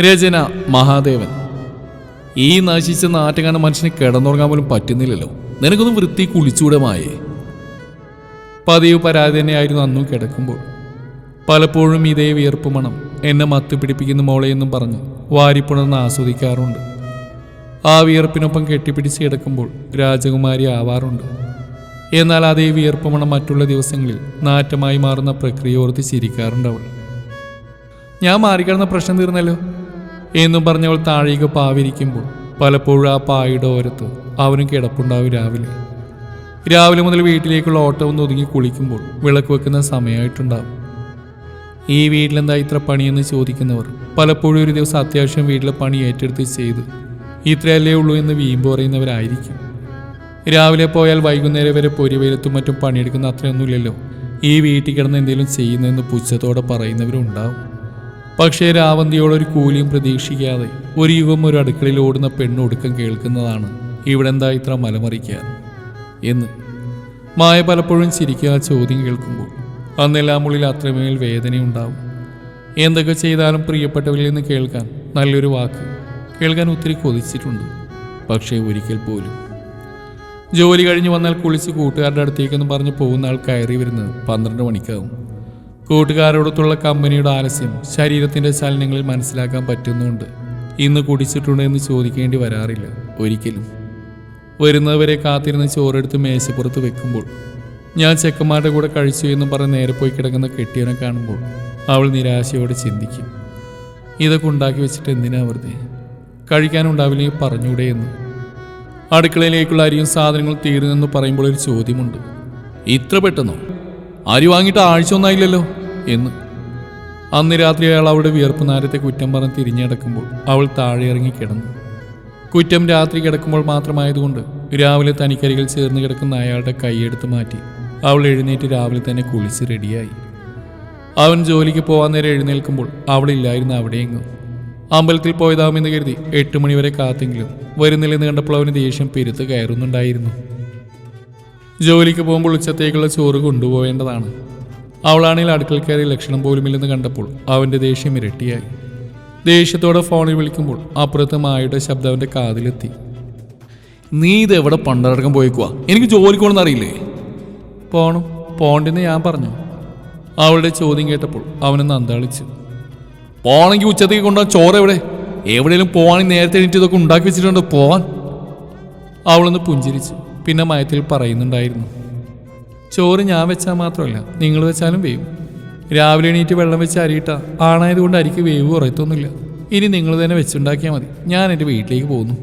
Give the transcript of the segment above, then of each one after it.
രചന മഹാദേവൻ. ഈ നശിച്ച നാട്ടുകാണ് മനുഷ്യന് കിടന്നുറങ്ങാൻ പോലും പറ്റുന്നില്ലല്ലോ. നിനക്കൊന്നും വൃത്തി കുളിച്ചൂടമായേ. പതിവ് പരാതി തന്നെയായിരുന്നു അന്നും കിടക്കുമ്പോൾ. പലപ്പോഴും ഇതേ വിയർപ്പ് മണം എന്നെ മത്തു പിടിപ്പിക്കുന്ന മോളെ എന്നും പറഞ്ഞ് വാരിപ്പുണർന്ന് ആസ്വദിക്കാറുണ്ട്. ആ വിയർപ്പിനൊപ്പം കെട്ടിപ്പിടിച്ച് കിടക്കുമ്പോൾ രാജകുമാരി ആവാറുണ്ട്. എന്നാൽ അതേ വിയർപ്പ് മണം മറ്റുള്ള ദിവസങ്ങളിൽ നാറ്റമായി മാറുന്ന പ്രക്രിയ ഓർത്ത് ചിരിക്കാറുണ്ട് അവൾ. ഞാൻ മാറിക്കിടന്ന പ്രശ്നം തീർന്നല്ലോ. എന്നും പറഞ്ഞവൾ താഴേക്ക് പാവിരിക്കുമ്പോൾ പലപ്പോഴും ആ പായുടെ ഓരത്ത് അവനും കിടപ്പുണ്ടാവും രാവിലെ. രാവിലെ മുതൽ വീട്ടിലേക്കുള്ള ഓട്ടം ഒതുങ്ങി കുളിക്കുമ്പോൾ വിളക്ക് വെക്കുന്ന സമയമായിട്ടുണ്ടാവും. ഈ വീട്ടിലെന്താ ഇത്ര പണിയെന്ന് ചോദിക്കുന്നവർ പലപ്പോഴും ഒരു ദിവസം അത്യാവശ്യം വീട്ടിലെ പണി ഏറ്റെടുത്ത് ചെയ്ത് ഇത്രയല്ലേ ഉള്ളൂ എന്ന് വീമ്പ് പറയുന്നവരായിരിക്കും. രാവിലെ പോയാൽ വൈകുന്നേരം വരെ പൊരി വെയിലത്തും മറ്റും പണിയെടുക്കുന്ന അത്രയൊന്നുമില്ലല്ലോ. ഈ വീട്ടിൽ കിടന്ന് എന്തെങ്കിലും ചെയ്യുന്നതെന്ന് പുച്ഛത്തോടെ പറയുന്നവരും ഉണ്ടാവും പക്ഷേ രാവന്തിയോടൊരു കൂലിയും പ്രതീക്ഷിക്കാതെ ഒരു യുഗം ഒരു അടുക്കളയിൽ ഓടുന്ന പെണ്ണൊടുക്കം കേൾക്കുന്നതാണ് ഇവിടെ എന്താ ഇത്ര മലമറിക്കാൻ എന്ന്. മായ പലപ്പോഴും ചിരിക്കുക ചോദ്യം കേൾക്കുമ്പോൾ. അന്നെല്ലാം ഉള്ളിൽ അത്രമേൽ വേദനയുണ്ടാവും. എന്തൊക്കെ ചെയ്താലും പ്രിയപ്പെട്ടവരിൽ നിന്ന് കേൾക്കാൻ നല്ലൊരു വാക്ക്. കേൾക്കാൻ ഒത്തിരി കൊതിച്ചിട്ടുണ്ട്. പക്ഷേ ഒരിക്കൽ പോലും. ജോലി കഴിഞ്ഞ് വന്നാൽ കുളിച്ച് കൂട്ടുകാരുടെ അടുത്തേക്കെന്ന് പറഞ്ഞ് പോകുന്ന ആൾ കയറി വരുന്നത് പന്ത്രണ്ട് മണിക്കാവും. കൂട്ടുകാരോടൊത്തുള്ള കമ്പനിയുടെ ആലസ്യം ശരീരത്തിന്റെ ചലനങ്ങളിൽ മനസ്സിലാക്കാൻ പറ്റുന്നുണ്ട്. ഇന്ന് കുടിച്ചിട്ടുണ്ടോ എന്ന് ചോദിക്കേണ്ടി വരാറില്ല ഒരിക്കലും. വരുന്നവരെ കാത്തിരുന്ന് ചോറെടുത്ത് മേശപ്പുറത്ത് വെക്കുമ്പോൾ ഞാൻ ചെക്കന്മാരുടെ കൂടെ കഴിച്ചു എന്ന് പറഞ്ഞ് നേരെ പോയി കിടക്കുന്ന കെട്ടിയവനെ കാണുമ്പോൾ അവൾ നിരാശയോടെ ചിന്തിക്കും. ഇതൊക്കെ ഉണ്ടാക്കി വെച്ചിട്ട് എന്തിനാ വെറുതെ? കഴിക്കാനുണ്ടാവില്ലെങ്കിൽ പറഞ്ഞൂടെ എന്ന്. അടുക്കളയിലേക്കുള്ള അരിയും സാധനങ്ങളും തീർന്നെന്ന് പറയുമ്പോൾ ഒരു ചോദ്യമുണ്ട്. ഇത്ര പെട്ടെന്നോ? അരി വാങ്ങിയിട്ട് ആഴ്ച ഒന്നായില്ലല്ലോ? എന്ന്. അന്ന് രാത്രി അയാൾ അവളുടെ വിയർപ്പ് നാരത്തെ കുറ്റം പറഞ്ഞ് തിരിഞ്ഞടക്കുമ്പോൾ അവൾ താഴെ ഇറങ്ങി കിടന്നു. കുറ്റം രാത്രി കിടക്കുമ്പോൾ മാത്രമായതുകൊണ്ട് രാവിലെ തനിക്കരികൾ ചേർന്ന് കിടക്കുന്ന അയാളുടെ കൈയെടുത്ത് മാറ്റി അവൾ എഴുന്നേറ്റ് രാവിലെ തന്നെ കുളിച്ച് റെഡിയായി. അവൻ ജോലിക്ക് പോകാൻ നേരം എഴുന്നേൽക്കുമ്പോൾ അവളില്ലായിരുന്നു അവിടെയെങ്ങും അമ്പലത്തിൽ പോയതാമെന്ന് കരുതി എട്ട് മണിവരെ കാത്തെങ്കിലും വരുന്നില്ലെന്ന് കണ്ടപ്പോൾ അവന് ദേഷ്യം പെരുത്ത് കയറുന്നുണ്ടായിരുന്നു. ജോലിക്ക് പോകുമ്പോൾ ഉച്ചത്തേക്കുള്ള ചോറ് കൊണ്ടുപോകേണ്ടതാണ്. അവളാണെങ്കിൽ അടുക്കള കയറി ലക്ഷണം പോലുമില്ലെന്ന് കണ്ടപ്പോൾ അവന്റെ ദേഷ്യം ഇരട്ടിയായി. ദേഷ്യത്തോടെ ഫോണിൽ വിളിക്കുമ്പോൾ അപ്പുറത്ത് മായയുടെ ശബ്ദം അവന്റെ കാതിലെത്തി. നീ ഇത് എവിടെ പണ്ടടക്കം പോയിക്കുക എനിക്ക് ജോലിക്ക് പോകണമെന്ന് അറിയില്ലേ? പോണം. പോണ്ടെന്ന് ഞാൻ പറഞ്ഞു. അവളുടെ ചോദ്യം കേട്ടപ്പോൾ അവനൊന്ന് അന്താളിച്ചു പോണെങ്കിൽ ഉച്ചത്തേക്ക് കൊണ്ടുപോകാൻ ചോറ് എവിടെ? എവിടെയെങ്കിലും പോവാണെങ്കിൽ നേരത്തെ എണീറ്റ് ഇതൊക്കെ ഉണ്ടാക്കി വെച്ചിട്ടുണ്ട്. പോവാൻ. അവളൊന്ന് പുഞ്ചിരിച്ചു. പിന്നെ മയത്തിൽ പറയുന്നുണ്ടായിരുന്നു. ചോറ് ഞാൻ വെച്ചാൽ മാത്രമല്ല നിങ്ങൾ വെച്ചാലും വേവും. രാവിലെ എണീറ്റ് വെള്ളം വെച്ച് അരിയിട്ട ആണായതുകൊണ്ട് അരിക്ക് വേവ് കുറയത്തൊന്നുമില്ല. ഇനി നിങ്ങൾ തന്നെ വെച്ചുണ്ടാക്കിയാൽ മതി. ഞാൻ എന്റെ വീട്ടിലേക്ക് പോകുന്നു.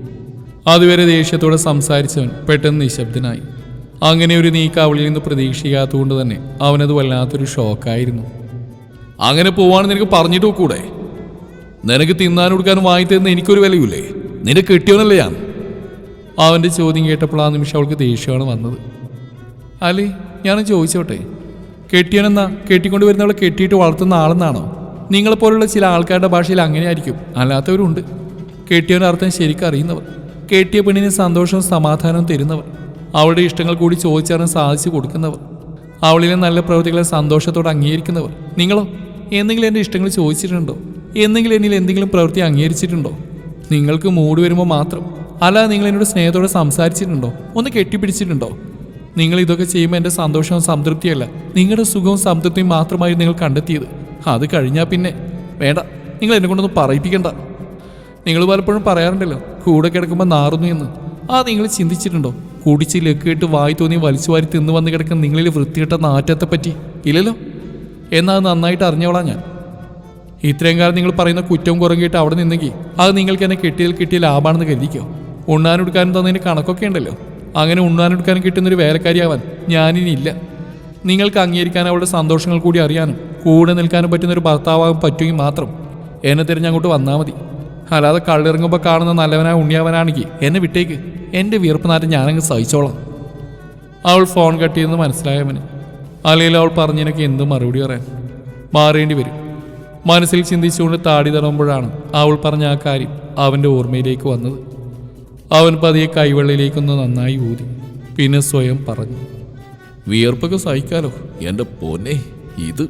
അതുവരെ ദേഷ്യത്തോടെ സംസാരിച്ചവൻ പെട്ടെന്ന് നിശബ്ദനായി. അങ്ങനെ ഒരു നീക്ക അവളിൽ നിന്ന് പ്രതീക്ഷിക്കാത്തതുകൊണ്ട് തന്നെ അവനത് വല്ലാത്തൊരു ഷോക്കായിരുന്നു. അങ്ങനെ പോവാണെന്ന് നിനക്ക് പറഞ്ഞിട്ട് കൂടെ നിനക്ക് തിന്നാൻ കൊടുക്കാനും വാങ്ങിത്തരുന്ന എനിക്കൊരു വിലയില്ലേ നിന്റെ കെട്ടിയവനല്ലേ ഞാൻ? അവന്റെ ചോദ്യം കേട്ടപ്പോൾ ആ നിമിഷം അവൾക്ക് ദേഷ്യമാണ് വന്നത്. അല്ലേ ഞാൻ ചോദിച്ചോട്ടെ. കെട്ടിയനെന്നാ കെട്ടിക്കൊണ്ട് വരുന്നവളെ കെട്ടിയിട്ട് വളർത്തുന്ന ആളെന്നാണോ? നിങ്ങളെപ്പോലുള്ള ചില ആൾക്കാരുടെ ഭാഷയിൽ അങ്ങനെ ആയിരിക്കും അല്ലാത്തവരുണ്ട്. കെട്ടിയവന്റെ അർത്ഥം ശരിക്കും അറിയുന്നവർ. കെട്ടിയ പെണ്ണിന് സന്തോഷവും സമാധാനവും തരുന്നവർ. അവളുടെ ഇഷ്ടങ്ങൾ കൂടി ചോദിച്ചറിഞ്ഞ് സാധിച്ചു കൊടുക്കുന്നവർ. അവളിലെ നല്ല പ്രവൃത്തികളെ സന്തോഷത്തോടെ അംഗീകരിക്കുന്നവർ. നിങ്ങളോ? എന്തെങ്കിലും എന്റെ ഇഷ്ടങ്ങൾ ചോദിച്ചിട്ടുണ്ടോ? എന്തെങ്കിലും എന്നിൽ എന്തെങ്കിലും പ്രവൃത്തി അംഗീകരിച്ചിട്ടുണ്ടോ? നിങ്ങൾക്ക് മൂഡ് വരുമ്പോൾ മാത്രം. അല്ലാതെ നിങ്ങൾ എന്നോട് സ്നേഹത്തോടെ സംസാരിച്ചിട്ടുണ്ടോ? ഒന്ന് കെട്ടിപ്പിടിച്ചിട്ടുണ്ടോ? നിങ്ങൾ ഇതൊക്കെ ചെയ്യുമ്പോൾ എന്റെ സന്തോഷവും സംതൃപ്തിയല്ല നിങ്ങളുടെ സുഖവും സംതൃപ്തിയും മാത്രമായി നിങ്ങൾ കണ്ടെത്തിയത്. അത് കഴിഞ്ഞാൽ പിന്നെ. വേണ്ട നിങ്ങൾ എന്നെ കൊണ്ടൊന്നും പറയിപ്പിക്കണ്ട. നിങ്ങൾ പലപ്പോഴും പറയാറുണ്ടല്ലോ കൂടെ കിടക്കുമ്പോൾ നാറുന്നു എന്ന്. ആ നിങ്ങൾ ചിന്തിച്ചിട്ടുണ്ടോ? കുടിച്ച് ലക്കിയിട്ട് വായി തോന്നി വലിച്ചു വാരി തിന്നു വന്ന് കിടക്കുന്ന നിങ്ങളിൽ വൃത്തിയിട്ട നാറ്റത്തെ പറ്റി ഇല്ലല്ലോ എന്നാൽ നന്നായിട്ട് അറിഞ്ഞോളാം ഞാൻ. ഇത്രയും കാലം നിങ്ങൾ പറയുന്ന കുറ്റവും കുറങ്ങിയിട്ട് അവിടെ നിന്നെങ്കിൽ അത് നിങ്ങൾക്ക് എന്നെ കിട്ടിയതിൽ കിട്ടിയ ലാഭാണെന്ന് കരുതിക്കോ ഉണ്ണാനെടുക്കാനും തന്നതിന് കണക്കൊക്കെ ഉണ്ടല്ലോ. അങ്ങനെ ഉണ്ണാനെടുക്കാനും കിട്ടുന്നൊരു വേലക്കാരിയാവാൻ ഞാനിനിയില്ല നിങ്ങൾക്ക് അംഗീകരിക്കാൻ അവളുടെ സന്തോഷങ്ങൾ കൂടി അറിയാനും കൂടെ നിൽക്കാനും പറ്റുന്നൊരു ഭർത്താവാകാൻ പറ്റുമെങ്കിൽ മാത്രം എന്നെ തിരഞ്ഞ് അങ്ങോട്ട് വന്നാൽ മതി. അല്ലാതെ കള്ളിറങ്ങുമ്പോൾ കാണുന്ന നല്ലവനായ ഉണ്ണിയാവനാണെങ്കിൽ എന്നെ വിട്ടേക്ക്. എന്റെ വിയർപ്പ് നാറ്റം ഞാനങ്ങ് സഹിച്ചോളാം. അവൾ ഫോൺ കട്ട് ചെയ്തെന്ന് മനസ്സിലായവന്. അല്ലെങ്കിൽ അവൾ പറഞ്ഞതിനൊക്കെ എന്ത് മറുപടി പറയാൻ? മാറേണ്ടി വരും. മനസ്സിൽ ചിന്തിച്ചുകൊണ്ട് താടി തടവുമ്പോഴാണ് അവൾ പറഞ്ഞ ആ കാര്യം അവന്റെ ഓർമ്മയിലേക്ക് വന്നത്. അവൻ പതിയെ കൈവെള്ളയിലേക്കൊന്ന് നന്നായി ഊതി. പിന്നെ സ്വയം പറഞ്ഞു വിയർപ്പൊക്കെ സഹിക്കാലോ എന്റെ പൊന്നെ ഇത്